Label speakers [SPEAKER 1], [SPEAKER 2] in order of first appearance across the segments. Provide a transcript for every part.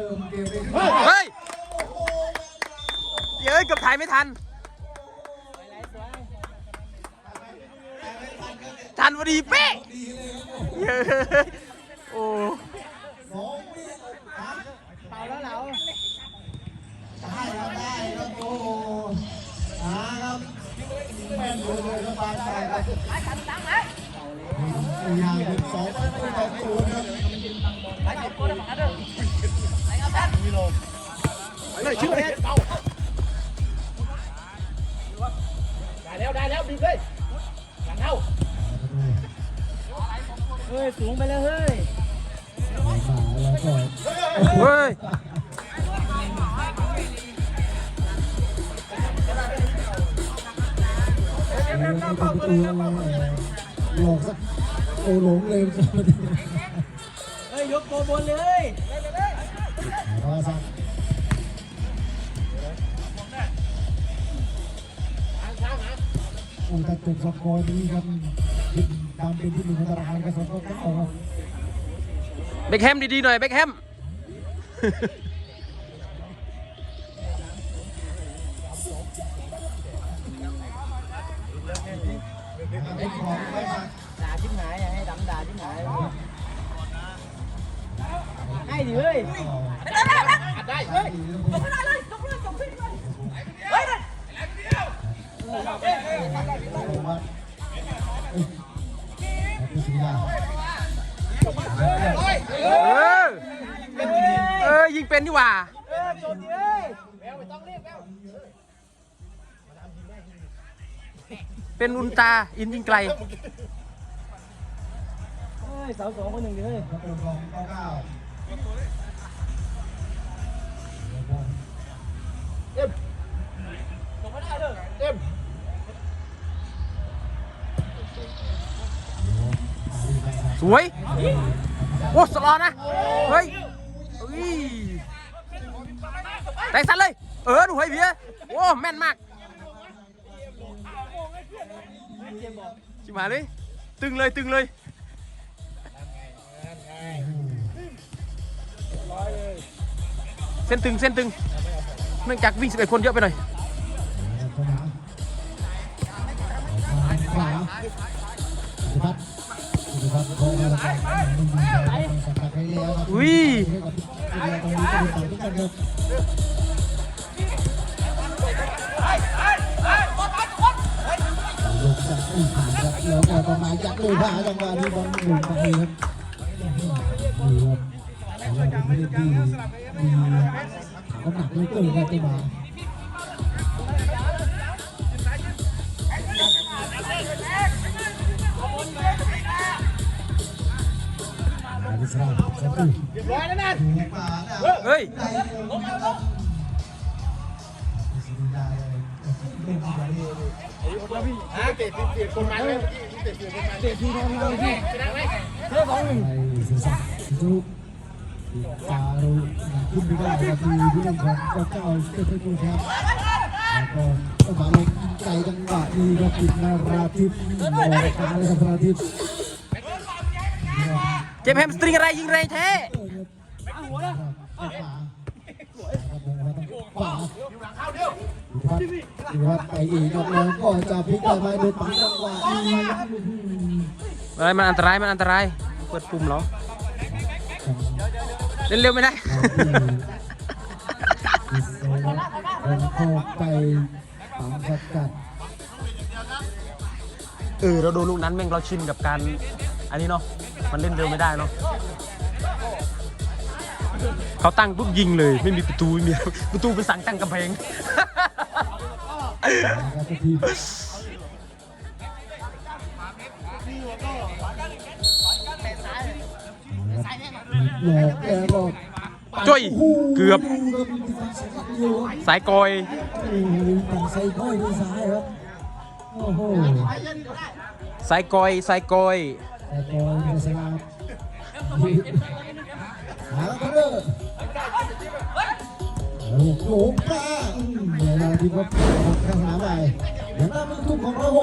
[SPEAKER 1] ริ่มเกมไปขึ้น
[SPEAKER 2] เฮ้ยเย้ยเกือบถ่ายไม่ทัน ทันพอดีเป๊ะเย้ยโอ้
[SPEAKER 1] สองวิสาม
[SPEAKER 3] เป่าแล้วเหรอ
[SPEAKER 1] ได้ครับได้ครับโอ้โหอ่าครับแม่นเลยครับบางใจครับอย่างหนึ่งสองไม่ต่อศูนย์ครับ
[SPEAKER 2] เลยชื่ออะไร
[SPEAKER 3] ได้แล้วได้แล้วบีบเลยหลังเข้าเฮ้ยสูงไปแล้วเฮ้ย
[SPEAKER 1] มาแล้วก็
[SPEAKER 2] เฮ้ย
[SPEAKER 1] ไม่ต้องประตูหลอกสักโอหลงเลยครับ
[SPEAKER 3] เฮ้ยยกโกบนเลย
[SPEAKER 1] อุตจุกสกอร์นี้ครับขึ้นตามเป็นที่หนึ่งของตารางกระสุนก็ต้องออก
[SPEAKER 2] เบคแฮมดีๆหน่อยเบคแฮม
[SPEAKER 1] ไอ้ของไอ้สัก
[SPEAKER 3] ด่าชิ้นหายให้ดำด่าชิ้นหายให้ดิเฮ้ยได้เฮ้ย
[SPEAKER 2] เออยิงเป็นนี่หว่า
[SPEAKER 3] เป็
[SPEAKER 2] นอุลตาอินยิงไกล
[SPEAKER 3] เฮ้ยสาวสองคนหนึ่งเฮ้ย
[SPEAKER 2] สวย โอ้สลอนะ เฮ้ยเฮ้ยแต่สันเลย เออดูเฮ้ยเบียโอ้แม่นมากชิมาเลย ตึงเลย ตึงเลยเส้นตึงเส้นตึงเนื่องจากวิ่ง11คนเยอะไปหน่อย
[SPEAKER 1] ครับ
[SPEAKER 2] อุ้ย
[SPEAKER 1] ตรงนี้ก็ดูต่างทุกคนครับลงจากอุ้ยผ่านครับแล้วก็ประมาณจากเลยผ่าจังหวะนี้บอลหมุนไปครับนี่ครับเราเป็นไม่ได้ดีมีน้ำหนักเหลยเกินครับตัวมาอ นติ
[SPEAKER 3] ร้อยแล้วนั่น
[SPEAKER 2] เฮ้ย
[SPEAKER 3] ฮะเตะเตะคนมาเลยเตะเตะทีทำงานพี่ชนะไหมเฮ้ยสองหนึ่ง
[SPEAKER 1] ไอ้สุสักจุกตาเราขึ้นไปได้ครับที่ผู้เล่นของเจ้าเจ้าเจ้าผู้แชมป์แล้วก็ต้องมาลงใจจังหวะนี้ครับปิดนาราทิพย์ออกการเลยครับนาราทิพย์
[SPEAKER 2] เจ็บแฮมสตริงอะไรยิงแรงแท้
[SPEAKER 3] หัวแล้ว
[SPEAKER 1] ขวาขวาดูว่าไปอีกครับแล้วก็จะพลิกไปมาดนปังจังหวะนี้
[SPEAKER 2] อะไรมันอันตรายมันอันตรายเปิดปุ่มเหรอเล่นเร็วไม่ได้
[SPEAKER 1] แล้วก็ไปปังสกัด
[SPEAKER 2] เออเราดูลูกนั้นแม่งเราชินกับการอันนี้เนาะ มันเล่นเร็วไม่ได้เนาะเขาตั้งปุ๊บยิงเลย ไม่มีประตูไม่มีประตูเป็นสั่งตั้งกำแพงจ้อยเกือบสายกอย
[SPEAKER 1] ฝั่งไซก้อยที่ซ้ายครับ
[SPEAKER 2] สายกอยสายกอย
[SPEAKER 1] ไซก้อยที่ซ้ายหาคันเดอร์ลูกหลงป้าเวลาที่เขาข้างหาไปอย่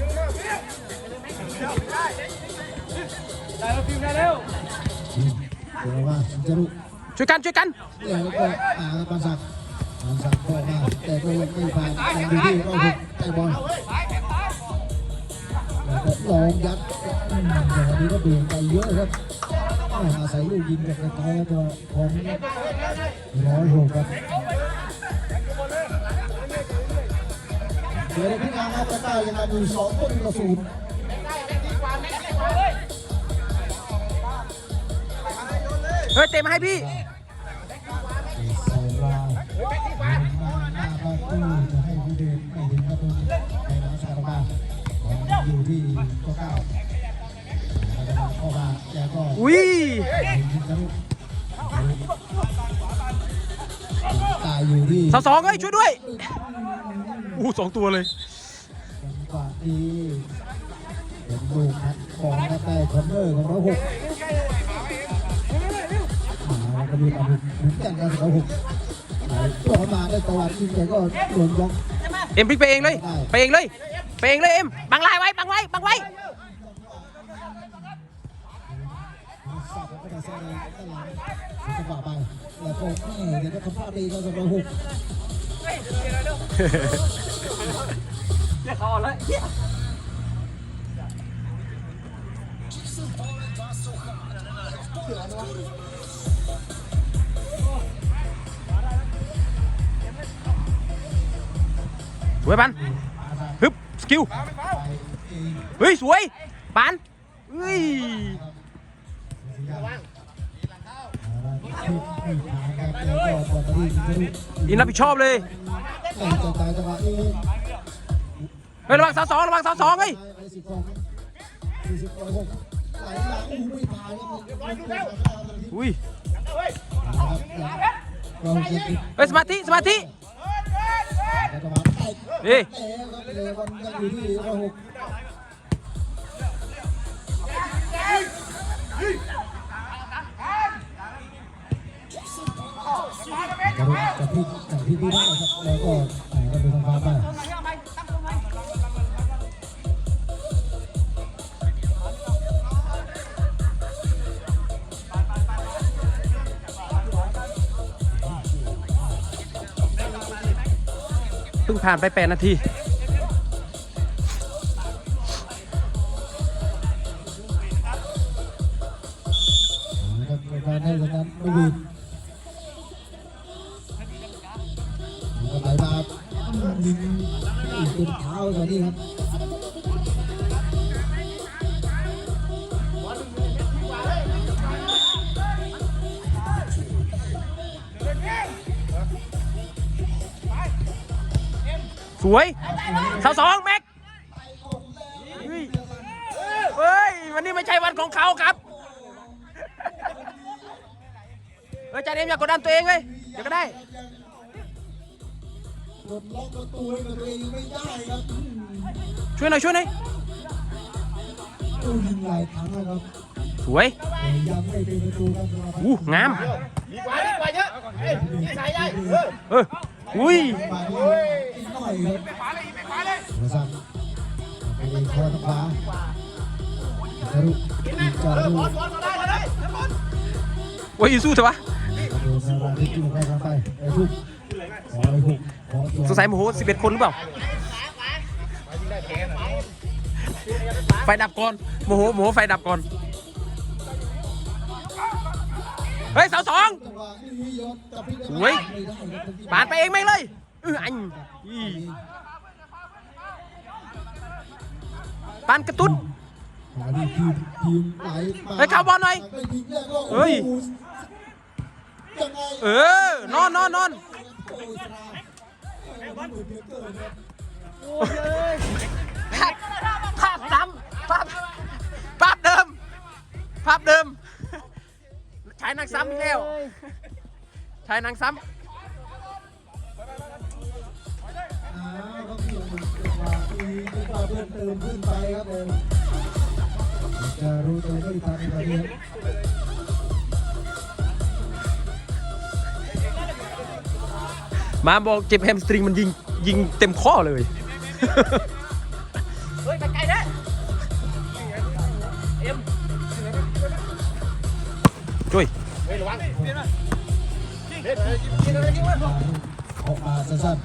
[SPEAKER 2] ไว้บังไว้ถึงถึง
[SPEAKER 1] บไม่ไม่ออกไปครับออกไปครับแล้วก็ก้าวมันจะได้ชุ่มบ้างครับ
[SPEAKER 3] ได้แล้วฟิมได้แล้ว
[SPEAKER 1] เดี๋ยวว่าจะรู้
[SPEAKER 2] ช่วยกันช่วยกัน
[SPEAKER 1] แล้วก็อ่าปานศักดิ์ปานศักดิ์ก็มาแต่ก็ยังไม่ผ่านยังอยู่ที่เราหุกแต่บอลลองยัดอืมอย่างนี้ก็เบี่ยงไปเยอะครับอาศัยลูกยิงจากไกลๆก็ของร้อยหกครับ เดี๋ยวพี่น้องครับจะได้ยังไงอยู่สองต้นกระสุน
[SPEAKER 2] เฮ้ยเตะมาให้พี่
[SPEAKER 1] ใส่ลายมาหน้าประตูจะให้ผู้เดินไม่ถึงประตูในน้ำสารบาอยู่ที่ก็เก้าเข้ามาแล้วก็
[SPEAKER 2] อุ้ย
[SPEAKER 1] ตายอยู่ที่
[SPEAKER 2] สาวสองเฮ้ยช่วยด้วย อู้สองตัวเลย
[SPEAKER 1] จังหวะที่เป็นลูกนัดของนักเตะคอมเนอร์ของเราหกมาก็มีตาบุกเหมือนกันกับเราหกต่อมาได้ตะวันยิงแต่ก็โดนบล็อก
[SPEAKER 2] เอ็มพลิกไปเองเลย ไปเองเลยไปเองเลยเอ็มบังลายไว้บังไว้บังไว้
[SPEAKER 1] สับแล้วก็มาแซงตลาดจังหวะไปแล้วก็เดี๋ยวก็ทำพลาดดีก็จะเราหก
[SPEAKER 3] เขาเลย
[SPEAKER 2] สวยปันฮึบสกิลเฮ้ย สวยปันเฮ้ย อินรับผิดชอบเลย
[SPEAKER 1] จังหวะจังหวะนี้
[SPEAKER 2] เฮ้ยระวังสาวสองระวังสาวสองเฮ้ย
[SPEAKER 1] ไปสิบสองสี่สิบหกไหลหลังอู้ไม่ผ่านครับ
[SPEAKER 2] อุ้ย
[SPEAKER 1] เฮ้
[SPEAKER 2] ยสมาธิสมาธิ
[SPEAKER 1] หกจะพิจะพิพิได้ครับแล้วก็ก็ดูทางฟ้าไป
[SPEAKER 2] เพิ่งผ่านไปแปดนาที
[SPEAKER 1] ไม่
[SPEAKER 2] ใช่วันของเขาครับเฮ้ยจ่าเดมอย่ากดดันตัวเองเลยเดี๋ยวก็ได้
[SPEAKER 1] กดล็อกประตูให้กับตัวเองไม่ได้ครับ
[SPEAKER 2] ช่วยหน่อยช่วยหน่อย
[SPEAKER 1] ตู้ยิงหลายครั้งแล้วครับ
[SPEAKER 2] สวย
[SPEAKER 1] แต่ยังไม่เป็นประตูครับสำหรับ
[SPEAKER 2] อู้งาม
[SPEAKER 3] ดีกว่าดีกว่าเยอะเอ้ยยิงใส่ได้เออ
[SPEAKER 2] เอออุ้ย
[SPEAKER 1] บาลีอีกหน่อยครับโทรศัพท์ไปเองคอทางขวาจะรุจะรุ
[SPEAKER 3] บอลบอลมาได้ มาได้บอล
[SPEAKER 2] โอ้ยสู้เถอะวะ
[SPEAKER 1] ดูสาราที่จุ่มเข้าไปไอ้ทุกขอไอ้ทุกขอตัว
[SPEAKER 2] สงสัยโมโหสิบเอ็ดคนหรือเปล่า ไฟดับก่อนโมโหโมโหไฟดับก่อน เฮ้ยเสาสอง
[SPEAKER 1] จังหวะนี้ยศจะพิจาร
[SPEAKER 2] สวยปาดไปเองแม่งเลยเอออันอีปานกระตุ้น
[SPEAKER 1] มาดีทีมทีมไหลมา
[SPEAKER 2] เฮ้ยเข้าบอลหน่อย
[SPEAKER 1] ไม่ยิงแล้วก็
[SPEAKER 2] เฮ้ย
[SPEAKER 1] โอ้โหยังไง
[SPEAKER 2] เออนอนนอนนอน
[SPEAKER 1] โอ้ยสราเออมันเหมือนเหลือเกินครับ
[SPEAKER 2] ภาพภาพซ้ำภาพภาพเดิม ภาพเดิม ใช้นางซ้ำอีกแล้วใช้นางซ้
[SPEAKER 1] อ้าวครับพี่จังหวะนี้จังหวะเพิ่มเติมขึ้นไปครับผม จะรู้ตัวตาใน
[SPEAKER 2] มาบอกเจ็บแฮมสตริงมันยิงยิงเต็มข้อเลย
[SPEAKER 3] เฮ้ยไปไกลได้เอ็ม
[SPEAKER 2] ช่วย
[SPEAKER 3] เฮ้ยระวังอ
[SPEAKER 1] อกมาสั้น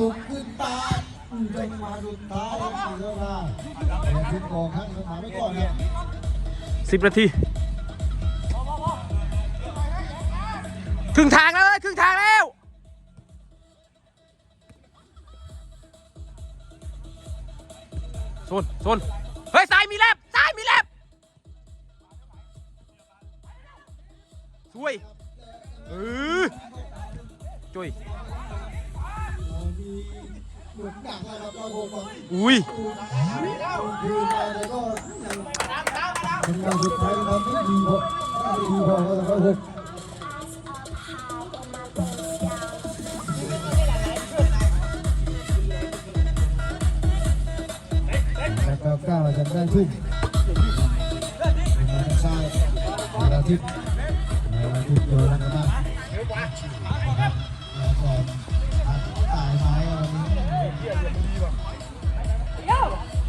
[SPEAKER 1] ครับได้บุกขึ้นตาจังหวะสุดท้ายครับเยอะมากแต่ทิ้งกองข้างสนามไว้ก่อนครับ
[SPEAKER 2] สิบนาทีครึ่งทางแล้วเว้ยครึ่งทางแล้วโซนโซนเฮ้ยซ้ายมีแลบซ้ายมีแลบสวยเออจุย
[SPEAKER 1] วุ้
[SPEAKER 2] ย
[SPEAKER 1] ก้ายนะครับที่ดีพอดีพอก็ต้องหกแล้วก็ก้าวจะได้ทุ่มมาทางซ้ายมาทางทิศ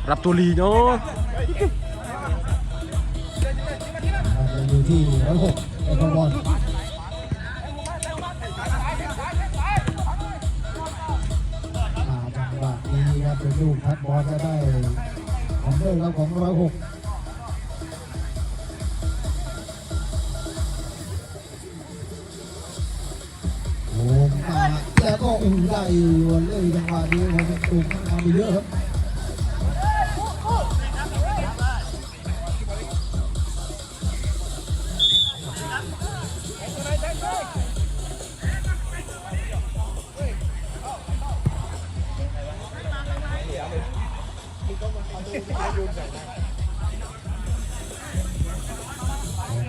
[SPEAKER 2] รับตัวลีเนาะ
[SPEAKER 1] อยู่ที่ร้อยหกไอ้บอลมาจังหวะนี้ครับเป็นลูกพัดบอลจะได้ของเลิกแล้วของร้อยหก มา แล้วก็อุ้ยได้วันเลยจังหวะนี้ผมตูกทำไปเยอะครับ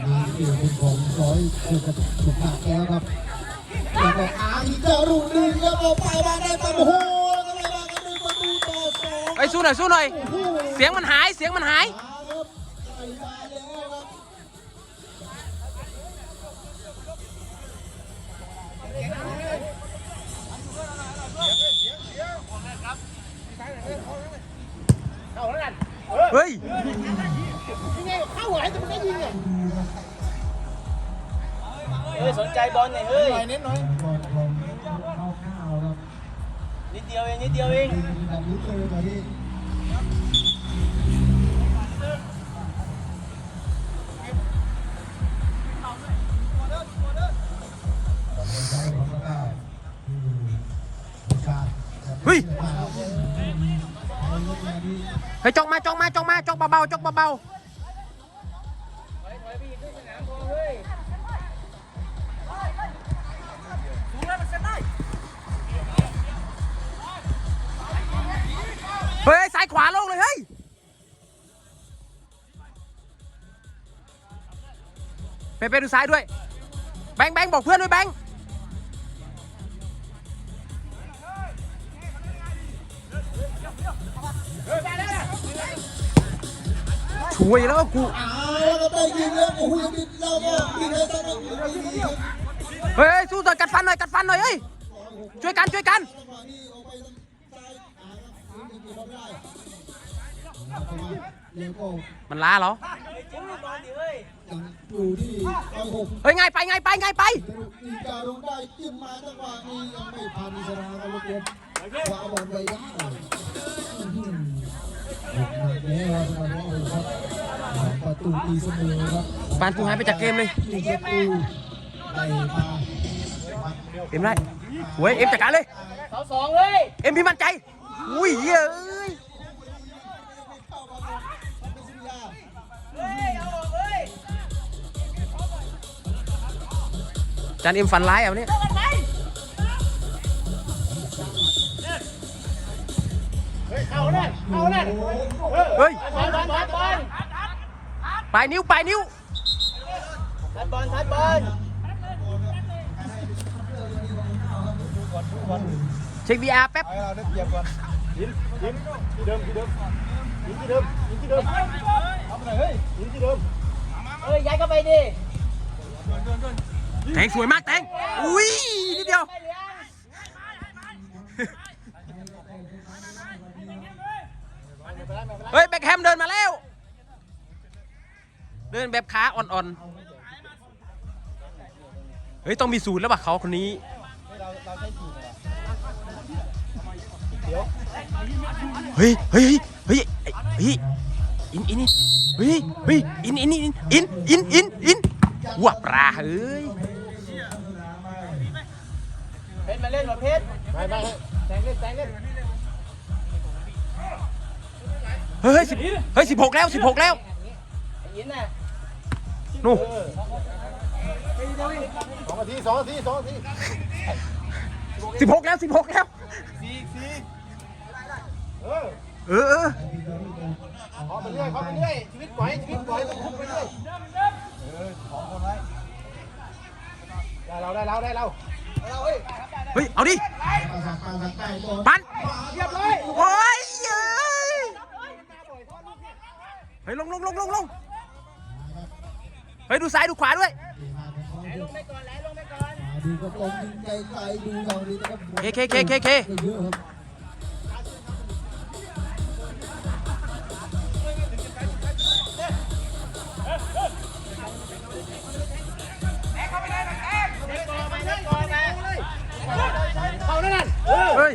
[SPEAKER 1] มีเกี่ยวเป็นของร้อยคือกับถูกหักแล้วครับ อาอีกจะรุ่งดึงแล้วก็ไปมาได้ปั๊บโอ้โหแล้วก็มากันด้วยประตูต่อสอง
[SPEAKER 2] ไปสู้หน่อยสู้หน่อย
[SPEAKER 1] โอ้โห
[SPEAKER 2] เสียงมันหายเสียงมันหาย
[SPEAKER 1] มาครับไปมาแล้วครับ
[SPEAKER 3] เข้าแล้วกัน
[SPEAKER 2] เฮ้ย
[SPEAKER 3] ยังไงเข้าไหวแต่มันได้ยิงอะ เฮ้ยสนใจบอลหน่อยเฮ้ยเน้นหน่อย
[SPEAKER 1] ก่อนของเข้าข้าวครับ
[SPEAKER 3] นิดเดียวเองนิดเดียวเอง
[SPEAKER 1] มีแบบนี้เลยตอนนี้ใช้ของกระต่ายที่ผู้ชาย
[SPEAKER 2] เฮ้ย
[SPEAKER 1] มาเอาเงินมาดี
[SPEAKER 2] เฮ้ยจ้องมาจ้องมาจ้องมาจ้องเบาๆจ้องเบาๆ เฮ้ยซ้ายขวาลงเลยเฮ้ยเปเป้ดูซ้ายด้วย แบงค์แบงค์บอกเพื่อนด้วยแบงค์ช่วยแล้วกู
[SPEAKER 1] เฮ้
[SPEAKER 2] ยสู้ต่อยกัดฟันหน่อยกัดฟันหน่อยเฮ้ยช่วยกันช่วยกัน
[SPEAKER 1] จังหวะนี้ออกไปทางซ้ายอ่า ครับยังเก็บไม่ได้แล้วก็
[SPEAKER 2] มันล้าเหรอ
[SPEAKER 1] ยังอยู่ที่ร้อยหก
[SPEAKER 2] เฮ้ยง่ายไปง่ายไปง่ายไป
[SPEAKER 1] อีการุได้จิ้มมาจังหวะนี้ยังไม่พันอิสราครับลูกเกมวางบอลไว้ได้อื้อหือหนักแล้วสำหรับน้องโอครับประตูตีเสมอครับ
[SPEAKER 2] ปานกูหายไปจากเกมเลย
[SPEAKER 1] ตีประตูได้มา
[SPEAKER 2] เอ็มได้เว้ยเอ็มจัดการเลย
[SPEAKER 3] เสาสองเลย
[SPEAKER 2] เอ็มพี่มั่นใจ อุ้ยเย้ย
[SPEAKER 3] เจา
[SPEAKER 2] นเอ็มฟันร้ายอะวันนี้
[SPEAKER 3] เข้าแน่เข้าแน่
[SPEAKER 2] เฮ้ย
[SPEAKER 3] บอลบอลบอล
[SPEAKER 2] ปลายนิ้วปลายนิ้ว
[SPEAKER 3] ทัดบอลทัดบอลก่อน
[SPEAKER 2] เช็ค VR แป๊บ
[SPEAKER 3] เราได้เปรียบก่อนยินยินที่เดิมที่เดิมยินที่เดิมยินที่เดิมเอาไปไหนเฮ้ยยินที่เดิม
[SPEAKER 4] เอ้ยย้ายเข้าไปดิ
[SPEAKER 2] แตงสวยมากแตงอุ้ยนิดเดียว
[SPEAKER 4] เฮ้
[SPEAKER 2] ยแบ็คแฮมเดินมาแล้ว เดินแบบขาอ่อนๆ เฮ้ย ต้องมีสูตรแล้วป่ะเขาคนนี้
[SPEAKER 3] เดี๋ยว
[SPEAKER 2] เฮ้ยเฮ้ยเฮ้ยเฮ้ยอินอินอินเฮ้ยเฮ้ยอินอินอินอินอินอินอินวัวปลาเฮ้ย
[SPEAKER 4] เพชรมาเล่นหรอเพชร
[SPEAKER 3] ไม่ไม่แซงเล่นแซงเล่น
[SPEAKER 2] เฮ้ยสิบเฮ้ยสิบหกแล้วสิบหกแล้ว
[SPEAKER 4] ไอ้ยินน่ะ
[SPEAKER 2] นู่น
[SPEAKER 3] สองนาทีสองนาทีสองนาที
[SPEAKER 2] สิบหกแล้วสิบหกแล้ว
[SPEAKER 3] สี่สี่เออ
[SPEAKER 2] เออเออ
[SPEAKER 3] ขอไปเรื่อยขอไปเรื่อยชีวิตปล่อยชีวิตปล่อยต้องคุกไปเรื่อยเออของคนไว้ได้เราได้เราได้เรา เราเฮ้ย
[SPEAKER 2] เฮ้ย เอาดิ
[SPEAKER 1] ปาสักปาสักไปบอล
[SPEAKER 2] ปัน
[SPEAKER 3] เรียบร้อย
[SPEAKER 2] โอ้ยเย้ยเฮ้ยลงลงลงลงลงเฮ้ย ดูซ้าย ดูขวาด้วย
[SPEAKER 4] ลงไปก่อนไหลลงไปก่อน
[SPEAKER 1] ดูกระโปรงยิงไกลๆดูเราดีนะครับ
[SPEAKER 2] เคเคเคเคเค
[SPEAKER 1] เยอะครับ
[SPEAKER 3] เขานั่นน่ะเออ
[SPEAKER 2] เฮ้ย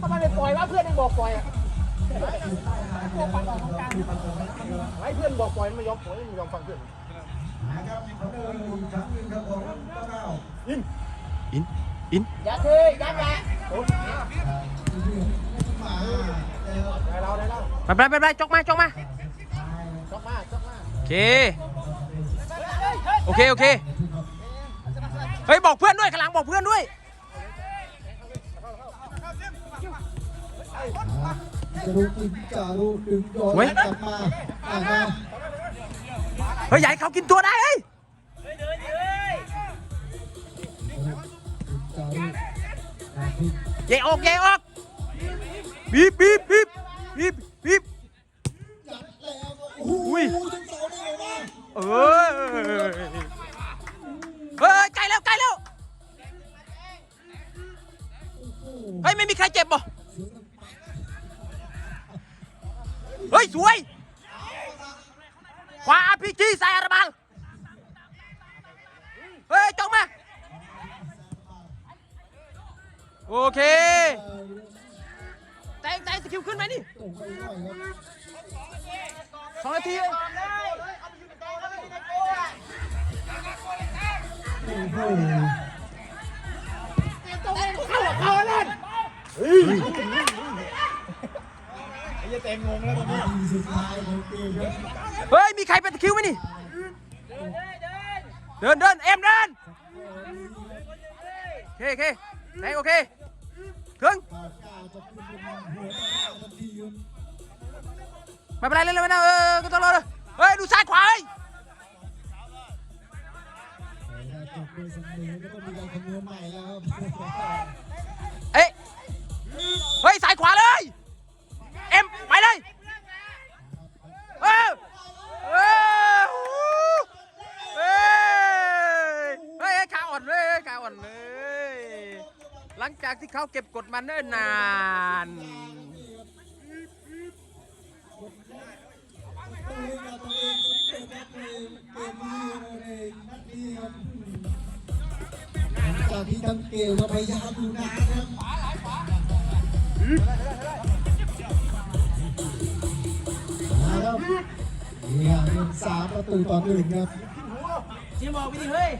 [SPEAKER 3] ทำไมไม่ปล่อยว่าเพื่อนยังบอกปล่อยอะไอ้เพื่อนบอกปล่อยมันไม่ยอมปล่อยมันไม่ยอมฟังเพื่อนยิน
[SPEAKER 2] อินอิน
[SPEAKER 4] ยัดเลยยัดแหละ
[SPEAKER 3] ได้เราได้เรา
[SPEAKER 2] ไปไปไปไปจกมาจกมา
[SPEAKER 3] จอกมาจอกมา
[SPEAKER 2] โอเคโอเคโอเค เฮ้ยบอกเพื่อนด้วยข้างหลังบอกเพื่อนด้วย
[SPEAKER 1] จะรู้กินจารู้ดึงโยน
[SPEAKER 2] เว้ย
[SPEAKER 1] กลับมาอ่ามา
[SPEAKER 2] เฮ้ยใหญ่เขากินตัวได้เฮ้ย
[SPEAKER 1] จารู้อ่าพี่
[SPEAKER 2] เย่ออกเย่ออกบีบบีบบีบบีบบีบ
[SPEAKER 1] จัดแล้วโอ้โห
[SPEAKER 2] อุ้ย
[SPEAKER 1] ทั้งสองนี่เลยนะ
[SPEAKER 2] เอ้ยเฮ้ยใกล้ แล้วใกล้แล้วเฮ้ยไม่มีใครเจ็บบ่เฮ้ยสวย ขวาพีจีใส่อาราบังเฮ้ยจ้องมา โอเคแตงแตงสกิลขึ้นไหมนี่
[SPEAKER 1] ตรงน่อยครับ
[SPEAKER 2] สองนาที ง
[SPEAKER 3] งแล้วตอนนี้
[SPEAKER 1] สุดท้ายของเกมครับ
[SPEAKER 2] เฮ้ย มีใครเป็นตะคริวไหมนี่ เดินเดินเอ็มเดินโอเคโอเคไหนโอเคถึง
[SPEAKER 1] กาก้าจะขึ้นเป็นหัวหน้าทันทีครับ
[SPEAKER 2] ไม่เป็นไรเล่นเลยไม่ได้เออก็ต้องรอเลยเฮ้ย ดูซ้ายขวาเฮ้ย
[SPEAKER 1] แต่ถ้าจบด้วยเสมอก็ต้องมีการคำนวณใหม่แล้วครับ
[SPEAKER 2] เก็บกดมาเนิ่นนาน
[SPEAKER 1] จากที่ทั้งเกมาพยายามดูนานครับมาครับเนี่ฮะเป็นสามประตูต่อหนึ่งครับ
[SPEAKER 4] ชิมบอกไปดิเฮ้ย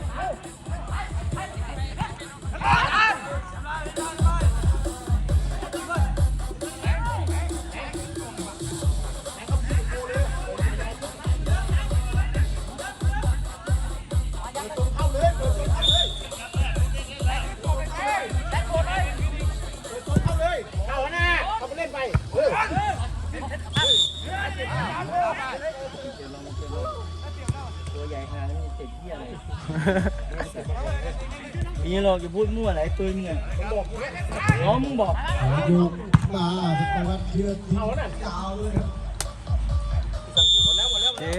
[SPEAKER 4] ตัวใหญ่ขนาดนี้เจ็บเหี้ยเลย
[SPEAKER 2] เมี
[SPEAKER 4] หรอกอย่าพูดมั่วไหนปืนเงี้ยน้องมึงบอก
[SPEAKER 1] โยกมาสกวัตเชือกทิ้งยาวเลยครับ
[SPEAKER 2] เอ๊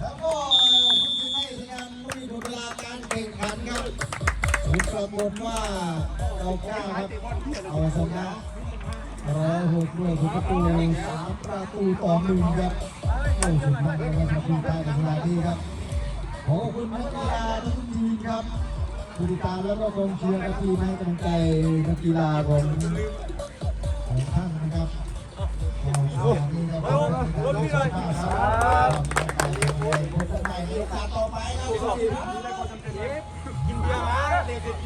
[SPEAKER 1] แล้วก็คุณไม่ยังไม่ดูเวลาการแข่งขันครับผลปรากฏว่าเราก้าครับเอาชนะร้อยหกด้วยประตูสาม ประตูต่อหนึ่งครับโอ้สุดมากเลยครับคุณใต้ในขณะนี้ครับขอบคุณนักกีฬาทุกทีมครับผู้ติดตามแล้วก็กองเชียร์ทีมให้กำลังใจนักกีฬาของของท่านนะครับขอบคุณครับขอบคุณครับคนใหม่นโอกาสต่อไปครับยินดีครั